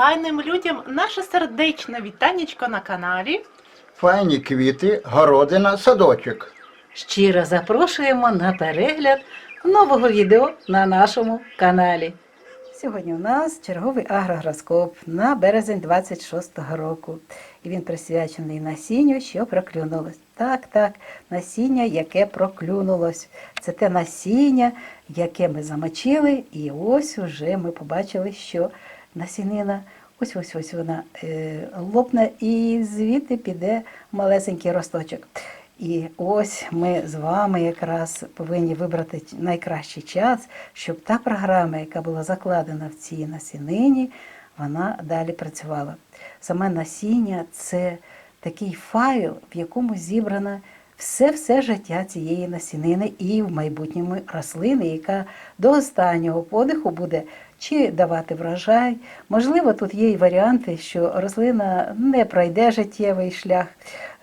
файним людям наше сердечне вітанечко на каналі. Файні квіти, городина, садочок. Щиро запрошуємо на перегляд нового відео на нашому каналі. Сьогодні у нас черговий агрогороскоп на березень 26-го року. І він присвячений насінню, що проклюнулось. Так, так, насіння, яке проклюнулось. Це те насіння, яке ми замочили, і ось уже ми побачили, що насінина. Ось ось ось вона е, лопне і звідти піде малесенький росточок. І ось ми з вами якраз повинні вибрати найкращий час, щоб та програма, яка була закладена в цій насінині, вона далі працювала. Саме насіння це такий файл, в якому зібрано все-все життя цієї насінини і в майбутньому рослини, яка до останнього подиху буде чи давати врожай. Можливо, тут є і варіанти, що рослина не пройде життєвий шлях.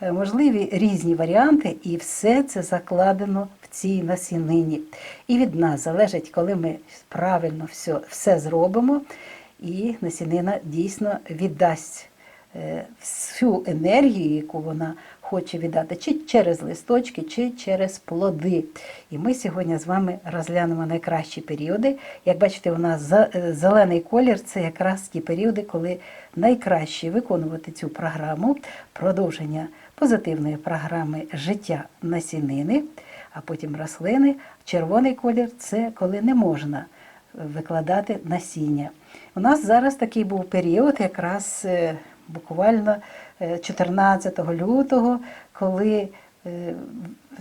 Е, Можливі різні варіанти, і все це закладено в цій насінині. І від нас залежить, коли ми правильно все, все зробимо, і насінина дійсно віддасть е, всю енергію, яку вона хоче віддати, чи через листочки, чи через плоди. І ми сьогодні з вами розглянемо найкращі періоди. Як бачите, у нас е, зелений колір це якраз ті періоди, коли найкраще виконувати цю програму, продовження позитивної програми життя насінини, а потім рослини. Червоний колір це коли не можна викладати насіння. У нас зараз такий був період, якраз е, буквально е, 14 лютого, коли е,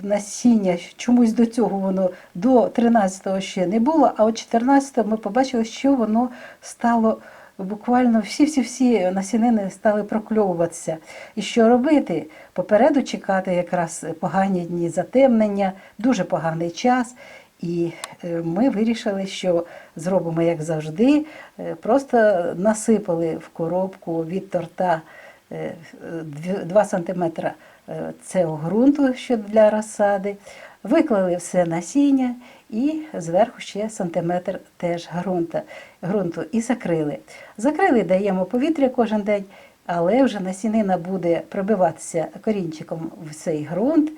насіння чомусь до цього воно до 13-го ще не було, а от 14-го ми побачили, що воно стало. Буквально всі-всі-всі насінини стали прокльовуватися. І що робити? Попереду чекати якраз погані дні затемнення, дуже поганий час. І е, ми вирішили, що зробимо як завжди. Е, Просто насипали в коробку від торта 2 см цього ґрунту, що для розсади. Виклали все насіння і зверху ще сантиметр теж ґрунта, ґрунту і закрили. Закрили, даємо повітря кожен день, але вже насінина буде пробиватися корінчиком в цей ґрунт.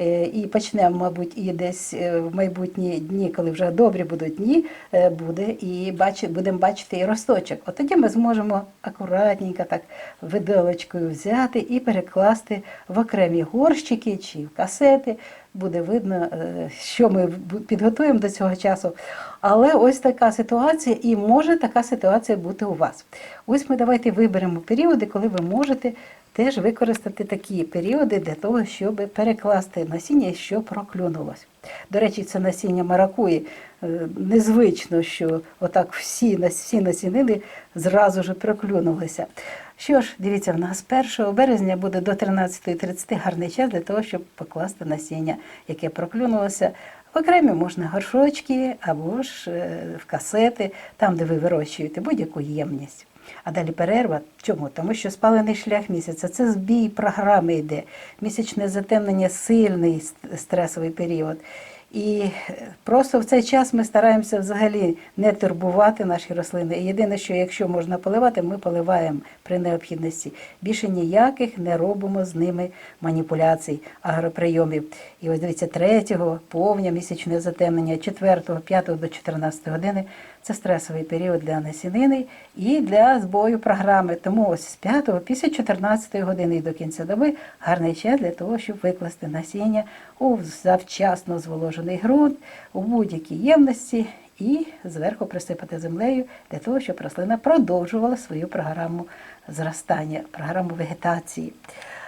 Е, І почнемо, мабуть, і десь е, в майбутні дні, коли вже добрі будуть дні, е, буде і бачить, будемо бачити і росточок. От тоді ми зможемо акуратненько так виделочкою взяти і перекласти в окремі горщики чи в касети. Буде видно, е, що ми підготуємо до цього часу. Але ось така ситуація, і може така ситуація бути у вас. Ось ми давайте виберемо періоди, коли ви можете теж використати такі періоди для того, щоб перекласти насіння, що проклюнулось. До речі, це насіння маракуї. Е, Незвично, що отак всі, всі насінини зразу ж проклюнулися. Що ж, дивіться, в нас 1 березня буде до 13.30 гарний час для того, щоб покласти насіння, яке проклюнулося. Окремі можна горшочки або ж е, в касети, там, де ви вирощуєте будь-яку ємність. А далі перерва. Чому? Тому що спалений шлях місяця це збій програми йде. Місячне затемнення сильний стресовий період. І е, просто в цей час ми стараємося взагалі не турбувати наші рослини. І єдине, що якщо можна поливати, ми поливаємо при необхідності. Більше ніяких не робимо з ними маніпуляцій, агроприйомів. І ось дивіться, 3 повня місячне затемнення, 4, 5 до 14 години це стресовий період для насінини і для збою програми. Тому ось з 5 після 14 години до кінця доби гарний час для того, щоб викласти насіння у завчасно зволожений ґрунт, у будь-якій ємності і зверху присипати землею для того, щоб рослина продовжувала свою програму зростання, програму вегетації.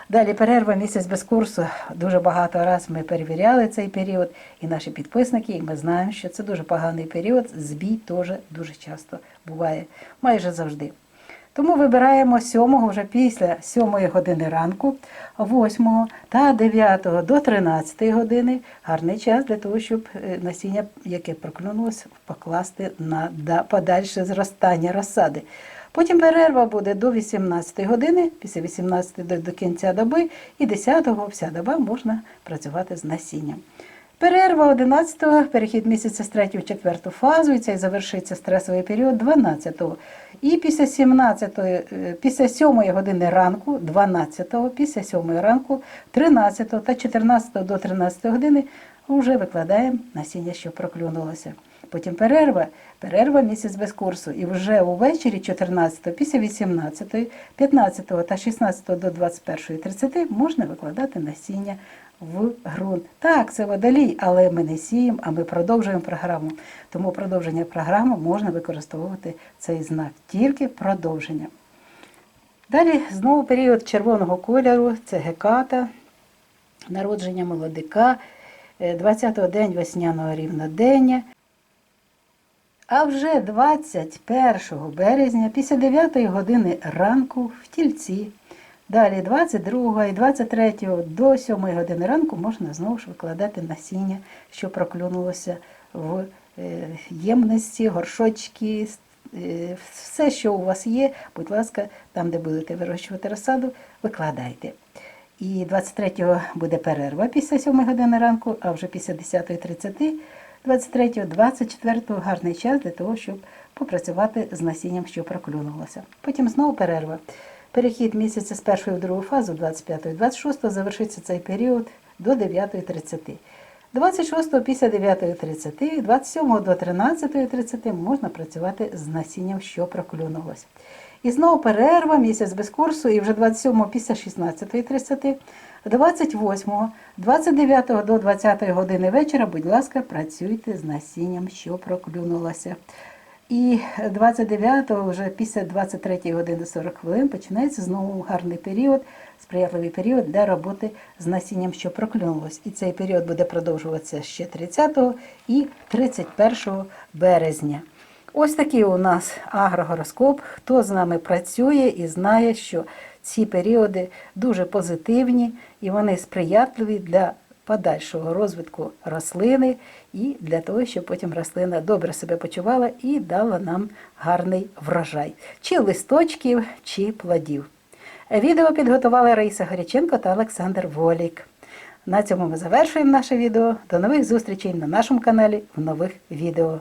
Далі перерва місяць без курсу. Дуже багато раз ми перевіряли цей період, і наші підписники, і ми знаємо, що це дуже поганий період. Збій теж дуже часто буває, майже завжди. Тому вибираємо 7 вже після 7 години ранку, 8 та 9 до 13 години гарний час для того, щоб е, насіння, яке проклюнулося, покласти на подальше зростання розсади. Потім перерва буде до 18 години, після 18 до, до кінця доби, і 10-го вся доба можна працювати з насінням. Перерва 11-го, перехід місяця з 3 в 4 фазу, і цей завершиться стресовий період 12-го. І після 17 е, після 7 години ранку, 12-го, після 7 ранку, 13 та 14 до 13 години вже викладаємо насіння, що проклюнулося. Потім перерва, перерва місяць без курсу. І вже увечері 14, після 18, 15 та 16 до 21, 30 можна викладати насіння в ґрунт. Так, це водолій, але ми не сіємо, а ми продовжуємо програму. Тому продовження програми можна використовувати цей знак, тільки продовження. Далі знову період червоного кольору, це геката, народження молодика, 20-го день весняного рівнодення. А вже 21 березня, після 9 години ранку в тільці. Далі 22 і 23 до 7 години ранку можна знову ж викладати насіння, що проклюнулося в е, ємності, горшочки, е, все, що у вас є, будь ласка, там, де будете вирощувати розсаду, викладайте. І 23-го буде перерва після 7 години ранку, а вже після 10.30, 23-го, 24-го гарний час для того, щоб попрацювати з насінням, що проклюнулося. Потім знову перерва. Перехід місяця з першої в другу фазу, 25-го, 26-го, завершиться цей період до 9.30. 26-го після 9.30, 27-го до 13.30 можна працювати з насінням, що проклюнулося. І знову перерва, місяць без курсу, і вже 27-го після 16.30, 28-го, 29-го до 20-ї години вечора, будь ласка, працюйте з насінням, що проклюнулося. І 29-го, вже після 23 години 40 хвилин, починається знову гарний період, сприятливий період для роботи з насінням, що проклюнулось. І цей період буде продовжуватися ще 30 і 31 березня. Ось такий у нас агрогороскоп. Хто з нами працює і знає, що ці періоди дуже позитивні і вони сприятливі для подальшого розвитку рослини і для того, щоб потім рослина добре себе почувала і дала нам гарний врожай, чи листочків, чи плодів. Відео підготували Раїса Горяченко та Олександр Волік. На цьому ми завершуємо наше відео. До нових зустрічей на нашому каналі в нових відео.